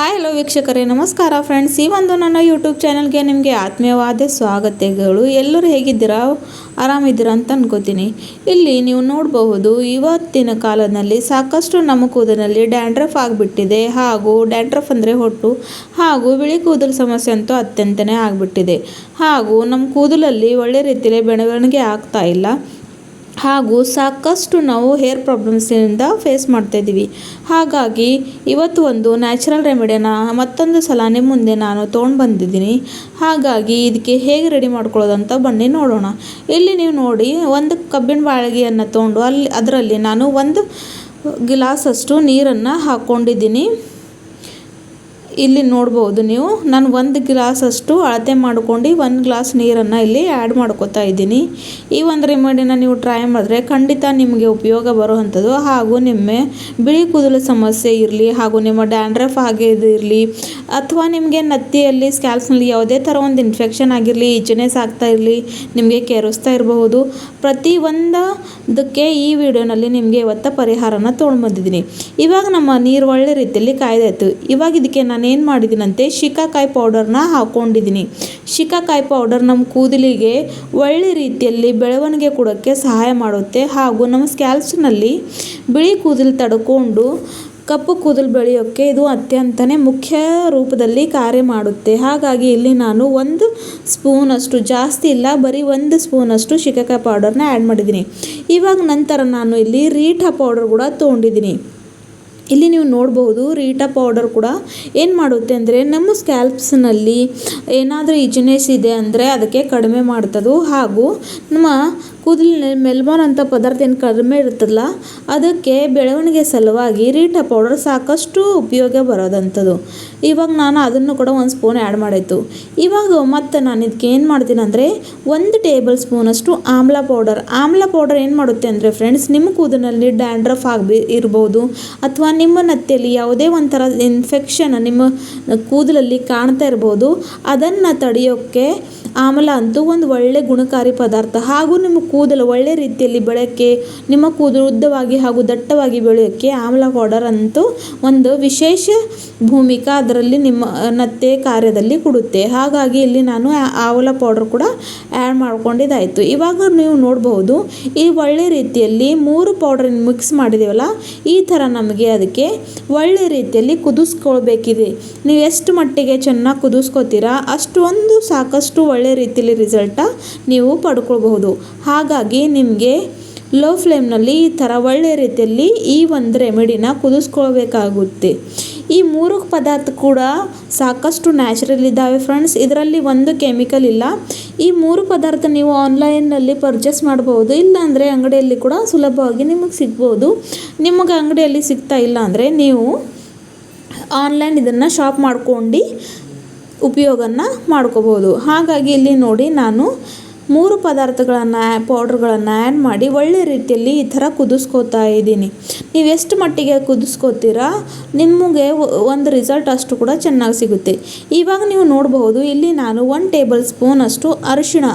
Hi hello ವೀಕ್ಷಕರೇ, ನಮಸ್ಕಾರ friends. ಈ ಒಂದು ನನ್ನ ಯೂಟ್ಯೂಬ್ ಚಾನಲ್ಗೆ ನಿಮಗೆ ಆತ್ಮೀಯವಾದ ಸ್ವಾಗತಗಳು. ಎಲ್ಲರೂ ಹೇಗಿದ್ದೀರಾ? ಆರಾಮಿದ್ದೀರಾ ಅಂತ ಅನ್ಕೋತೀನಿ. ಇಲ್ಲಿ ನೀವು ನೋಡಬಹುದು, ಇವತ್ತಿನ ಕಾಲದಲ್ಲಿ ಸಾಕಷ್ಟು ನಮ್ಮ ಕೂದಲಿನಲ್ಲಿ ಡ್ಯಾಂಡ್ರಫ್ ಆಗಿಬಿಟ್ಟಿದೆ. ಹಾಗೂ ಡ್ಯಾಂಡ್ರಫ್ ಅಂದರೆ ಹೊಟ್ಟು, ಹಾಗೂ ಬಿಳಿ ಕೂದಲು ಸಮಸ್ಯೆ ಅಂತೂ ಅತ್ಯಂತನೇ ಆಗಿಬಿಟ್ಟಿದೆ. ಹಾಗೂ ನಮ್ಮ ಕೂದಲಲ್ಲಿ ಒಳ್ಳೆ ರೀತಿಯಲ್ಲಿ ಬೆಳವಣಿಗೆ ಆಗ್ತಾ ಇಲ್ಲ. ಹಾಗೂ ಸಾಕಷ್ಟು ನಾವು ಹೇರ್ ಪ್ರಾಬ್ಲಮ್ಸಿಂದ ಫೇಸ್ ಮಾಡ್ತಾ ಇದ್ದೀವಿ. ಹಾಗಾಗಿ ಇವತ್ತು ಒಂದು ನ್ಯಾಚುರಲ್ ರೆಮಿಡಿನ ಮತ್ತೊಂದು ಸಲ ನಿಮ್ಮ ಮುಂದೆ ನಾನು ತೊಗೊಂಡು ಬಂದಿದ್ದೀನಿ. ಹಾಗಾಗಿ ಇದಕ್ಕೆ ಹೇಗೆ ರೆಡಿ ಮಾಡ್ಕೊಳ್ಳೋದು ಅಂತ ಬನ್ನಿ ನೋಡೋಣ. ಇಲ್ಲಿ ನೀವು ನೋಡಿ ಒಂದು ಕಬ್ಬಿನ ಬಾಳಿಗೆಯನ್ನು ತೊಗೊಂಡು ಅಲ್ಲಿ ಅದರಲ್ಲಿ ನಾನು ಒಂದು ಗ್ಲಾಸಷ್ಟು ನೀರನ್ನು ಹಾಕ್ಕೊಂಡಿದ್ದೀನಿ ಇಲ್ಲಿ ನೋಡ್ಬೋದು ನೀವು. ನಾನು ಒಂದು ಗ್ಲಾಸಷ್ಟು ಅಳತೆ ಮಾಡ್ಕೊಂಡು ಒಂದು ಗ್ಲಾಸ್ ನೀರನ್ನು ಇಲ್ಲಿ ಆ್ಯಡ್ ಮಾಡ್ಕೋತಾ ಇದ್ದೀನಿ. ಈ ಒಂದು ರೆಮಿಡಿನ ನೀವು ಟ್ರೈ ಮಾಡಿದ್ರೆ ಖಂಡಿತ ನಿಮಗೆ ಉಪಯೋಗ ಬರುವಂಥದ್ದು ಹಾಗೂ ನಿಮ್ಮ ಬಿಳಿ ಕೂದಲು ಸಮಸ್ಯೆ ಇರಲಿ, ಹಾಗೂ ನಿಮ್ಮ ಡ್ಯಾಂಡ್ರಫ್ ಆಗಿದ್ದು ಇರಲಿ, ಅಥವಾ ನಿಮಗೆ ನತ್ತಿಯಲ್ಲಿ ಸ್ಕ್ಯಾಲ್ಸ್ನಲ್ಲಿ ಯಾವುದೇ ಥರ ಒಂದು ಇನ್ಫೆಕ್ಷನ್ ಆಗಿರಲಿ ಇಚನೆಸ್ ಆಗ್ತಾ ಇರಲಿ, ನಿಮಗೆ ಕೆರೆಸ್ತಾ ಇರಬಹುದು. ಪ್ರತಿ ಒಂದಕ್ಕೆ ಈ ವಿಡಿಯೋನಲ್ಲಿ ನಿಮಗೆ ಇವತ್ತು ಪರಿಹಾರನ ತೊಗೊಂಡು ಬಂದಿದ್ದೀನಿ. ಇವಾಗ ನಮ್ಮ ನೀರು ಒಳ್ಳೆ ರೀತಿಯಲ್ಲಿ ಕಾಯ್ದಾಯ್ತು ಇವಾಗ ಇದಕ್ಕೆ ನಾನು ಏನು ಮಾಡಿದ್ದೀನಂತೆ ಶಿಕಾಕಾಯಿ ಪೌಡರ್ನ ಹಾಕ್ಕೊಂಡಿದ್ದೀನಿ ಶಿಕಾಕಾಯಿ ಪೌಡರ್ ನಮ್ಮ ಕೂದಲಿಗೆ ಒಳ್ಳೆ ರೀತಿಯಲ್ಲಿ ಬೆಳವಣಿಗೆ ಕೊಡೋಕ್ಕೆ ಸಹಾಯ ಮಾಡುತ್ತೆ. ಹಾಗೂ ನಮ್ಮ ಸ್ಕ್ಯಾಲ್ಸ್ನಲ್ಲಿ ಬಿಳಿ ಕೂದಲು ತಡ್ಕೊಂಡು ಕಪ್ಪು ಕೂದಲು ಬೆಳೆಯೋಕ್ಕೆ ಇದು ಅತ್ಯಂತನೇ ಮುಖ್ಯ ರೂಪದಲ್ಲಿ ಕಾರ್ಯ ಮಾಡುತ್ತೆ. ಹಾಗಾಗಿ ಇಲ್ಲಿ ನಾನು ಒಂದು ಸ್ಪೂನಷ್ಟು ಜಾಸ್ತಿ ಇಲ್ಲ, ಬರೀ ಒಂದು ಸ್ಪೂನಷ್ಟು ಶಿಕಾಕಾಯಿ ಪೌಡರ್ನ ಆ್ಯಡ್ ಮಾಡಿದ್ದೀನಿ ಇವಾಗ ನಂತರ ನಾನು ಇಲ್ಲಿ ರೀಠಾ ಪೌಡರ್ ಕೂಡ ತೊಗೊಂಡಿದ್ದೀನಿ ಇಲ್ಲಿ ನೀವು ನೋಡಬಹುದು ರೀಟಾ ಪೌಡರ್ ಕೂಡ ಏನು ಮಾಡುತ್ತೆ ಅಂದರೆ ನಮ್ಮ ಸ್ಕ್ಯಾಲ್ಪ್ಸ್ನಲ್ಲಿ ಏನಾದರೂ ಇಜಿನೆಸ್ ಇದೆ ಅಂದರೆ ಅದಕ್ಕೆ ಕಡಿಮೆ ಮಾಡ್ತದೋ. ಹಾಗೂ ನಮ್ಮ ಕೂದಲಿನ ಮೆಲ್ಬಾನ್ ಅಂತ ಪದಾರ್ಥ ಏನು ಕಡಿಮೆ ಇರ್ತದಲ್ಲ ಅದಕ್ಕೆ ಬೆಳವಣಿಗೆ ಸಲುವಾಗಿ ರೀಟಾ ಪೌಡರ್ ಸಾಕಷ್ಟು ಉಪಯೋಗ ಬರೋದಂಥದ್ದು. ಇವಾಗ ನಾನು ಅದನ್ನು ಕೂಡ ಒಂದು ಸ್ಪೂನ್ ಆ್ಯಡ್ ಮಾಡಾಯಿತು ಇವಾಗ ಮತ್ತು ನಾನು ಇದಕ್ಕೆ ಏನು ಮಾಡ್ತೀನಿ ಅಂದರೆ, ಒಂದು ಟೇಬಲ್ ಸ್ಪೂನಷ್ಟು ಆಮ್ಲ ಪೌಡರ್. ಆಮ್ಲ ಪೌಡರ್ ಏನು ಮಾಡುತ್ತೆ ಅಂದರೆ ಫ್ರೆಂಡ್ಸ್, ನಿಮ್ಮ ಕೂದಲಿನಲ್ಲಿ ಡ್ಯಾಂಡ್ರಫ್ ಆಗಿ ಇರ್ಬೋದು, ಅಥವಾ ನಿಮ್ಮ ನತ್ತಿಯಲ್ಲಿ ಯಾವುದೇ ಒಂಥರ ಇನ್ಫೆಕ್ಷನ್ ನಿಮ್ಮ ಕೂದಲಲ್ಲಿ ಕಾಣ್ತಾ ಇರ್ಬೋದು, ಅದನ್ನು ತಡೆಯೋಕ್ಕೆ ಆಮ್ಲ ಅಂತೂ ಒಂದು ಒಳ್ಳೆ ಗುಣಕಾರಿ ಪದಾರ್ಥ. ಹಾಗೂ ನಿಮ್ಮ ಕೂದಲು ಒಳ್ಳೆ ರೀತಿಯಲ್ಲಿ ಬೆಳೆಯೋಕ್ಕೆ ನಿಮ್ಮ ಕೂದಲು ಉದ್ದವಾಗಿ ಹಾಗೂ ದಟ್ಟವಾಗಿ ಬೆಳೆಯೋಕ್ಕೆ ಆಮ್ಲ ಪೌಡರ್ ಅಂತೂ ಒಂದು ವಿಶೇಷ ಭೂಮಿಕಾ ಅದರಲ್ಲಿ ನಿಮ್ಮ, ನತ್ತೆ ಕಾರ್ಯದಲ್ಲಿ ಕೊಡುತ್ತೆ. ಹಾಗಾಗಿ ಇಲ್ಲಿ ನಾನು ಆಮ್ಲ ಪೌಡರ್ ಕೂಡ ಆ್ಯಡ್ ಮಾಡ್ಕೊಂಡಿದ್ದಾಯಿತು. ಇವಾಗ ನೀವು ನೋಡಬಹುದು ಈ ಒಳ್ಳೆ ರೀತಿಯಲ್ಲಿ ಮೂರು ಪೌಡರ್ ಮಿಕ್ಸ್ ಮಾಡಿದ್ದೀವಲ್ಲ ಈ ಥರ ನಮಗೆ ಅದಕ್ಕೆ ಒಳ್ಳೆ ರೀತಿಯಲ್ಲಿ ಕುದಿಸ್ಕೊಳ್ಬೇಕಿದೆ. ನೀವು ಎಷ್ಟು ಮಟ್ಟಿಗೆ ಚೆನ್ನಾಗಿ ಕುದಿಸ್ಕೋತೀರಾ, ಅಷ್ಟೊಂದು ಸಾಕಷ್ಟು ಒಳ್ಳೆ ರೀತಿಯಲ್ಲಿ ರಿಸಲ್ಟ ನೀವು ಪಡ್ಕೊಳ್ಬಹುದು. ಹಾಗಾಗಿ ನಿಮಗೆ ಲೋ ಫ್ಲೇಮ್ನಲ್ಲಿ ಈ ಥರ ಒಳ್ಳೆ ರೀತಿಯಲ್ಲಿ ಈ ಒಂದು ರೆಮಿಡಿನ ಕುದಿಸ್ಕೊಳ್ಬೇಕಾಗುತ್ತೆ. ಈ ಮೂರು ಪದಾರ್ಥ ಕೂಡ ಸಾಕಷ್ಟು ನ್ಯಾಚುರಲ್ ಇದ್ದಾವೆ ಫ್ರೆಂಡ್ಸ್ ಇದರಲ್ಲಿ ಒಂದು ಕೆಮಿಕಲ್ ಇಲ್ಲ. ಈ ಮೂರು ಪದಾರ್ಥ ನೀವು ಆನ್ಲೈನ್ನಲ್ಲಿ ಪರ್ಚೇಸ್ ಮಾಡ್ಬೋದು. ಇಲ್ಲಾಂದರೆ ಅಂಗಡಿಯಲ್ಲಿ ಕೂಡ ಸುಲಭವಾಗಿ ನಿಮಗೆ ಸಿಗ್ಬೋದು. ನಿಮಗೆ ಅಂಗಡಿಯಲ್ಲಿ ಸಿಗ್ತಾ ಇಲ್ಲ ಅಂದರೆ ನೀವು ಆನ್ಲೈನ್ ಇದನ್ನು ಶಾಪ್ ಮಾಡ್ಕೊಂಡು ಉಪಯೋಗನ ಮಾಡ್ಕೋಬೋದು. ಹಾಗಾಗಿ ಇಲ್ಲಿ ನೋಡಿ ನಾನು ಮೂರು ಪದಾರ್ಥಗಳನ್ನು ಪೌಡ್ರ್ಗಳನ್ನು ಆ್ಯಡ್ ಮಾಡಿ ಒಳ್ಳೆ ರೀತಿಯಲ್ಲಿ ಈ ಥರ ಕುದಿಸ್ಕೋತಾ ಇದ್ದೀನಿ. ನೀವು ಎಷ್ಟು ಮಟ್ಟಿಗೆ ಕುದಿಸ್ಕೋತೀರಾ, ನಿಮಗೆ ಒಂದು ರಿಸಲ್ಟ್ ಅಷ್ಟು ಕೂಡ ಚೆನ್ನಾಗಿ ಸಿಗುತ್ತೆ. ಇವಾಗ ನೀವು ನೋಡಬಹುದು, ಇಲ್ಲಿ ನಾನು ಒನ್ ಟೇಬಲ್ ಸ್ಪೂನಷ್ಟು ಅರಿಶಿಣ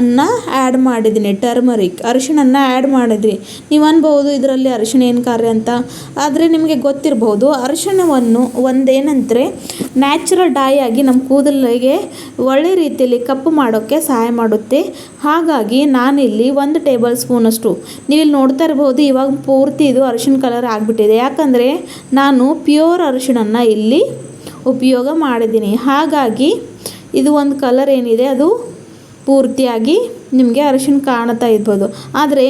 ಅನ್ನ ಆ್ಯಡ್ ಮಾಡಿದ್ದೀನಿ ಟರ್ಮರಿಕ್ ಅರಿಶಿಣನ್ನು ಆ್ಯಡ್ ಮಾಡಿದ್ರಿ. ನೀವು ಅನ್ಬೋದು ಇದರಲ್ಲಿ ಅರಿಶಿಣ ಏನು ಕಾರ್ಯ ಅಂತ. ಆದರೆ ನಿಮಗೆ ಗೊತ್ತಿರಬಹುದು, ಅರಿಶಿಣವನ್ನು ಒಂದೇನಂದರೆ ನ್ಯಾಚುರಲ್ ಡೈ ಆಗಿ ನಮ್ಮ ಕೂದಲಿಗೆ ಒಳ್ಳೆ ರೀತಿಯಲ್ಲಿ ಕಪ್ಪು ಮಾಡೋಕ್ಕೆ ಸಹಾಯ ಮಾಡುತ್ತೆ. ಹಾಗಾಗಿ ನಾನಿಲ್ಲಿ ಒಂದು ಟೇಬಲ್ ಸ್ಪೂನಷ್ಟು ಇಲ್ಲಿ ನೋಡ್ತಾ ಇರ್ಬೋದು ಇವಾಗ ಪೂರ್ತಿ ಇದು ಅರಿಶಿಣ ಕಲರ್ ಆಗಿಬಿಟ್ಟಿದೆ. ಯಾಕಂದರೆ ನಾನು ಪ್ಯೂರ್ ಅರಿಶಿಣನ್ನು ಇಲ್ಲಿ ಉಪಯೋಗ ಮಾಡಿದ್ದೀನಿ. ಹಾಗಾಗಿ ಇದು ಒಂದು ಕಲರ್ ಏನಿದೆ, ಅದು ಪೂರ್ತಿಯಾಗಿ ನಿಮಗೆ ಅರಿಶಿಣ ಕಾಣ್ತಾ ಇರ್ಬೋದು. ಆದರೆ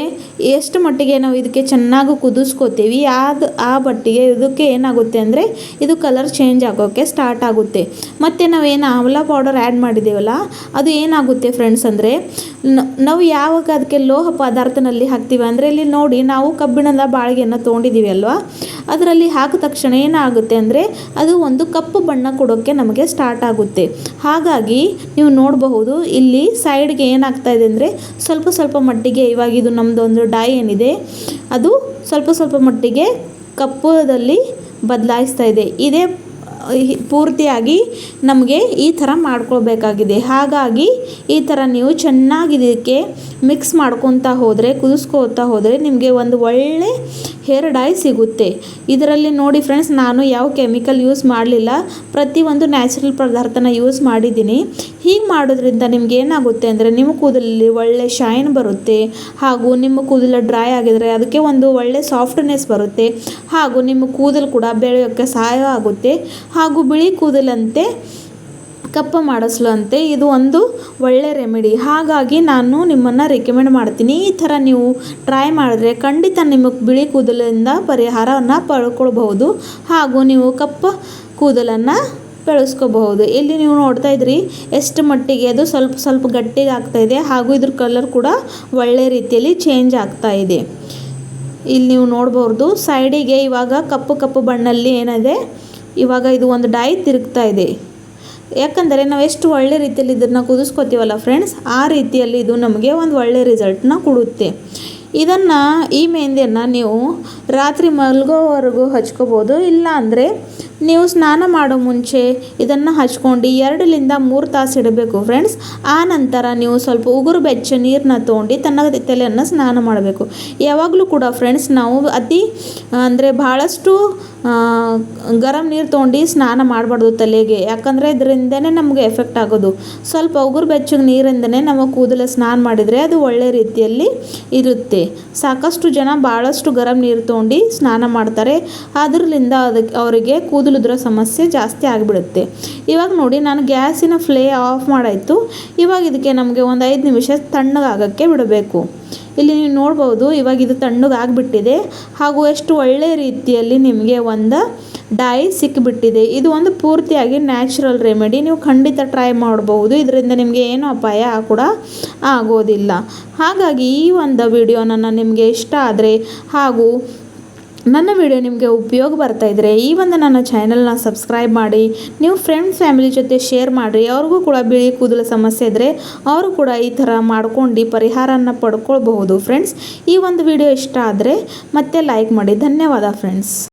ಎಷ್ಟು ಮಟ್ಟಿಗೆ ನಾವು ಇದಕ್ಕೆ ಚೆನ್ನಾಗಿ ಕುದಿಸ್ಕೋತೀವಿ ಅದು ಆ ಬಟ್ಟಿಗೆ ಇದಕ್ಕೆ ಏನಾಗುತ್ತೆ ಅಂದರೆ ಇದು ಕಲರ್ ಚೇಂಜ್ ಆಗೋಕ್ಕೆ ಸ್ಟಾರ್ಟ್ ಆಗುತ್ತೆ. ಮತ್ತು ನಾವೇನು ಆಮ್ಲ ಪೌಡರ್ ಆ್ಯಡ್ ಮಾಡಿದ್ದೀವಲ್ಲ ಅದು ಏನಾಗುತ್ತೆ ಫ್ರೆಂಡ್ಸ್ ಅಂದರೆ ನಾವು ಯಾವಾಗ ಅದಕ್ಕೆ ಲೋಹ ಪದಾರ್ಥನಲ್ಲಿ ಹಾಕ್ತೀವಿ ಅಂದರೆ ಇಲ್ಲಿ ನೋಡಿ ನಾವು ಕಬ್ಬಿಣದ ಬಾಳಿಗೆಯನ್ನು ತೊಗೊಂಡಿದ್ದೀವಿ ಅಲ್ವಾ? ಅದರಲ್ಲಿ ಹಾಕಿದ ತಕ್ಷಣ ಏನಾಗುತ್ತೆ ಅಂದರೆ ಅದು ಒಂದು ಕಪ್ಪು ಬಣ್ಣ ಕೊಡೋಕ್ಕೆ ನಮಗೆ ಸ್ಟಾರ್ಟ್ ಆಗುತ್ತೆ. ಹಾಗಾಗಿ ನೀವು ನೋಡಬಹುದು, ಇಲ್ಲಿ ಸೈಡ್ಗೆ ಏನಾಗ್ತಾ ಇದೆ ಅಂದರೆ ಸ್ವಲ್ಪ ಸ್ವಲ್ಪ ಮಟ್ಟಿಗೆ ಇವಾಗ ಇದು ನಮ್ಮದು ಒಂದು ಡೈ ಏನಿದೆ, ಅದು ಸ್ವಲ್ಪ ಸ್ವಲ್ಪ ಮಟ್ಟಿಗೆ ಕಪ್ಪದಲ್ಲಿ ಬದಲಾಯಿಸ್ತಾ ಇದೆ. ಇದೇ ಪೂರ್ತಿಯಾಗಿ ನಮಗೆ ಈ ಥರ ಮಾಡ್ಕೊಳ್ಬೇಕಾಗಿದೆ. ಹಾಗಾಗಿ ಈ ಥರ ನೀವು ಚೆನ್ನಾಗಿ ಇದಕ್ಕೆ ಮಿಕ್ಸ್ ಮಾಡ್ಕೊತಾ ಹೋದರೆ ಕುದಿಸ್ಕೋತಾ ಹೋದರೆ ನಿಮಗೆ ಒಂದು ಒಳ್ಳೆ ಹೇರ್ ಡೈ ಸಿಗುತ್ತೆ. ಇದರಲ್ಲಿ ನೋಡಿ ಫ್ರೆಂಡ್ಸ್ ನಾನು ಯಾವ ಕೆಮಿಕಲ್ ಯೂಸ್ ಮಾಡಲಿಲ್ಲ. ಪ್ರತಿಯೊಂದು ನ್ಯಾಚುರಲ್ ಪದಾರ್ಥನ ಯೂಸ್ ಮಾಡಿದ್ದೀನಿ. ಹೀಗೆ ಮಾಡೋದ್ರಿಂದ ನಿಮ್ಗೆ ಏನಾಗುತ್ತೆ ಅಂದರೆ, ನಿಮ್ಮ ಕೂದಲಲ್ಲಿ ಒಳ್ಳೆ ಶೈನ್ ಬರುತ್ತೆ. ಹಾಗೂ ನಿಮ್ಮ ಕೂದಲು ಡ್ರೈ ಆಗಿದರೆ ಅದಕ್ಕೆ ಒಂದು ಒಳ್ಳೆ ಸಾಫ್ಟ್ನೆಸ್ ಬರುತ್ತೆ. ಹಾಗೂ ನಿಮ್ಮ ಕೂದಲು ಕೂಡ ಬೆಳೆಯೋಕ್ಕೆ ಸಹಾಯ ಆಗುತ್ತೆ. ಹಾಗೂ ಬಿಳಿ ಕೂದಲಂತೆ ಕಪ್ಪು ಮಾಡಿಸ್ಲಂತೆ ಇದು ಒಂದು ಒಳ್ಳೆ ರೆಮಿಡಿ. ಹಾಗಾಗಿ ನಾನು ನಿಮ್ಮನ್ನು ರೆಕಮೆಂಡ್ ಮಾಡ್ತೀನಿ. ಈ ಥರ ನೀವು ಟ್ರೈ ಮಾಡಿದ್ರೆ ಖಂಡಿತ ನಿಮಗೆ ಬಿಳಿ ಕೂದಲಿಂದ ಪರಿಹಾರವನ್ನು ಪಡ್ಕೊಳ್ಬಹುದು. ಹಾಗೂ ನೀವು ಕಪ್ಪು ಕೂದಲನ್ನು ಬೆಳೆಸ್ಕೋಬಹುದು. ಇಲ್ಲಿ ನೀವು ನೋಡ್ತಾ ಇದ್ರಿ, ಎಷ್ಟು ಮಟ್ಟಿಗೆ ಅದು ಸ್ವಲ್ಪ ಸ್ವಲ್ಪ ಗಟ್ಟಿಗೆ ಆಗ್ತಾ ಇದೆ ಹಾಗೂ ಇದ್ರ ಕಲರ್ ಕೂಡ ಒಳ್ಳೆ ರೀತಿಯಲ್ಲಿ ಚೇಂಜ್ ಆಗ್ತಾ ಇದೆ. ಇಲ್ಲಿ ನೀವು ನೋಡ್ಬೋದು ಸೈಡಿಗೆ ಇವಾಗ ಕಪ್ಪು ಕಪ್ಪು ಬಣ್ಣಲ್ಲಿ ಏನಿದೆ, ಇವಾಗ ಇದು ಒಂದು ಡೈ ತಿರುಗ್ತಾ ಇದೆ. ಯಾಕಂದರೆ ನಾವು ಎಷ್ಟು ಒಳ್ಳೆ ರೀತಿಯಲ್ಲಿ ಇದನ್ನು ಕುದಿಸ್ಕೊತೀವಲ್ಲ ಫ್ರೆಂಡ್ಸ್ ಆ ರೀತಿಯಲ್ಲಿ ಇದು ನಮಗೆ ಒಂದು ಒಳ್ಳೆ ರಿಸಲ್ಟ್ನ ಕೊಡುತ್ತೆ. ಇದನ್ನು ಈ ಮೆಹಂದಿಯನ್ನು ನೀವು ರಾತ್ರಿ ಮಲಗೋವರೆಗೂ ಹಚ್ಕೋಬೋದು, ಇಲ್ಲ ಅಂದರೆ ನೀವು ಸ್ನಾನ ಮಾಡೋ ಮುಂಚೆ ಇದನ್ನು ಹಚ್ಕೊಂಡು ಎರಡರಿಂದ ಮೂರು ತಾಸು ಇಡಬೇಕು ಫ್ರೆಂಡ್ಸ್ ಆ ನಂತರ ನೀವು ಸ್ವಲ್ಪ ಉಗುರು ಬೆಚ್ಚ ನೀರನ್ನ ತೊಗೊಂಡು ತನ್ನ ತಲೆಯನ್ನು ಸ್ನಾನ ಮಾಡಬೇಕು. ಯಾವಾಗಲೂ ಕೂಡ ಫ್ರೆಂಡ್ಸ್ ನಾವು ಅತಿ, ಅಂದರೆ ಭಾಳಷ್ಟು ಗರಂ ನೀರು ತೊಗೊಂಡು ಸ್ನಾನ ಮಾಡಬಾರ್ದು ತಲೆಗೆ. ಯಾಕಂದರೆ ಇದರಿಂದನೇ ನಮಗೆ ಎಫೆಕ್ಟ್ ಆಗೋದು. ಸ್ವಲ್ಪ ಉಗುರು ಬೆಚ್ಚಗೆ ನೀರಿಂದನೇ ನಮ್ಮ ಕೂದಲು ಸ್ನಾನ ಮಾಡಿದರೆ ಅದು ಒಳ್ಳೆ ರೀತಿಯಲ್ಲಿ ಇರುತ್ತೆ. ಸಾಕಷ್ಟು ಜನ ಭಾಳಷ್ಟು ಗರಂ ನೀರು ತೊಗೊಂಡು ಸ್ನಾನ ಮಾಡ್ತಾರೆ. ಅದರಿಂದ ಅದಕ್ಕೆ ಅವರಿಗೆ ಕೂದಲುದ್ರ ಸಮಸ್ಯೆ ಜಾಸ್ತಿ ಆಗಿಬಿಡುತ್ತೆ. ಇವಾಗ ನೋಡಿ ನಾನು ಗ್ಯಾಸಿನ ಫ್ಲೇ ಆಫ್ ಮಾಡಾಯಿತು. ಇವಾಗ ಇದಕ್ಕೆ ನಮಗೆ ಒಂದು ಐದು ನಿಮಿಷ ತಣ್ಣಗಾಗೋಕ್ಕೆ ಬಿಡಬೇಕು. ಇಲ್ಲಿ ನೀವು ನೋಡ್ಬೋದು, ಇವಾಗ ಇದು ತಣ್ಣಗಾಗ್ಬಿಟ್ಟಿದೆ ಹಾಗೂ ಎಷ್ಟು ಒಳ್ಳೆ ರೀತಿಯಲ್ಲಿ ನಿಮಗೆ ಒಂದು ಡೈ ಸಿಕ್ಕಿಬಿಟ್ಟಿದೆ ಇದು ಒಂದು ಪೂರ್ತಿಯಾಗಿ ನ್ಯಾಚುರಲ್ ರೆಮಿಡಿ. ನೀವು ಖಂಡಿತ ಟ್ರೈ ಮಾಡಬಹುದು ಇದರಿಂದ ನಿಮಗೆ ಏನು ಅಪಾಯ ಕೂಡ ಆಗೋದಿಲ್ಲ. ಹಾಗಾಗಿ ಈ ಒಂದು ವಿಡಿಯೋ ನನ್ನ ನಿಮಗೆ ಇಷ್ಟ ಆದರೆ ಹಾಗೂ ನನ್ನ ವಿಡಿಯೋ ನಿಮಗೆ ಉಪಯೋಗ ಬರ್ತಾ ಇದ್ದರೆ ಈ ಒಂದು ನನ್ನ ಚಾನಲ್ನ ಸಬ್ಸ್ಕ್ರೈಬ್ ಮಾಡಿ, ನೀವು ಫ್ರೆಂಡ್ಸ್ ಫ್ಯಾಮಿಲಿ ಜೊತೆ ಶೇರ್ ಮಾಡಿರಿ. ಅವ್ರಿಗೂ ಕೂಡ ಬಿಳಿ ಕೂದಲು ಸಮಸ್ಯೆ ಇದ್ದರೆ ಅವರು ಕೂಡ ಈ ಥರ ಮಾಡ್ಕೊಂಡು ಪರಿಹಾರನ ಪಡ್ಕೊಳ್ಬಹುದು. ಫ್ರೆಂಡ್ಸ್ ಈ ಒಂದು ವಿಡಿಯೋ ಇಷ್ಟ ಆದರೆ ಮತ್ತೆ ಲೈಕ್ ಮಾಡಿ. ಧನ್ಯವಾದ ಫ್ರೆಂಡ್ಸ್